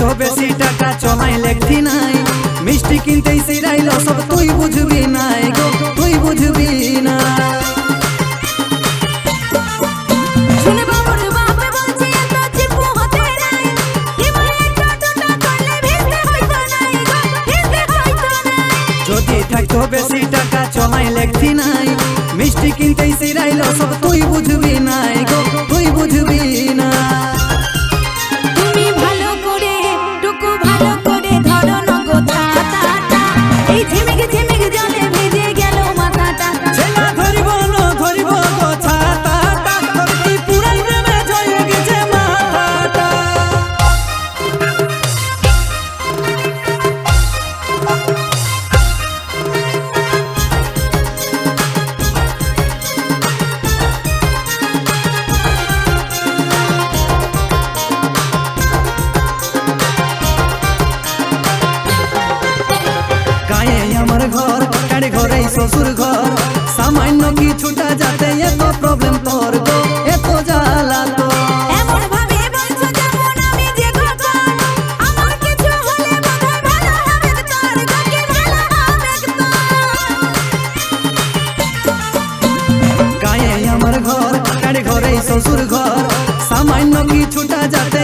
তো বেশি টাকা চলাই লেখি নাই। মিষ্টি কিনতেই সিরাইল সব তুই বুঝবি নাই গো তুই বুঝবি না যদি থাকতো বেশি টাকা চলাই লেখি নাই মিষ্টি কিনতেই সিরাইল সব তুই বুঝবি নাই গো তুই বুঝবি तो ससुर घर सामान्य की छूटा जाते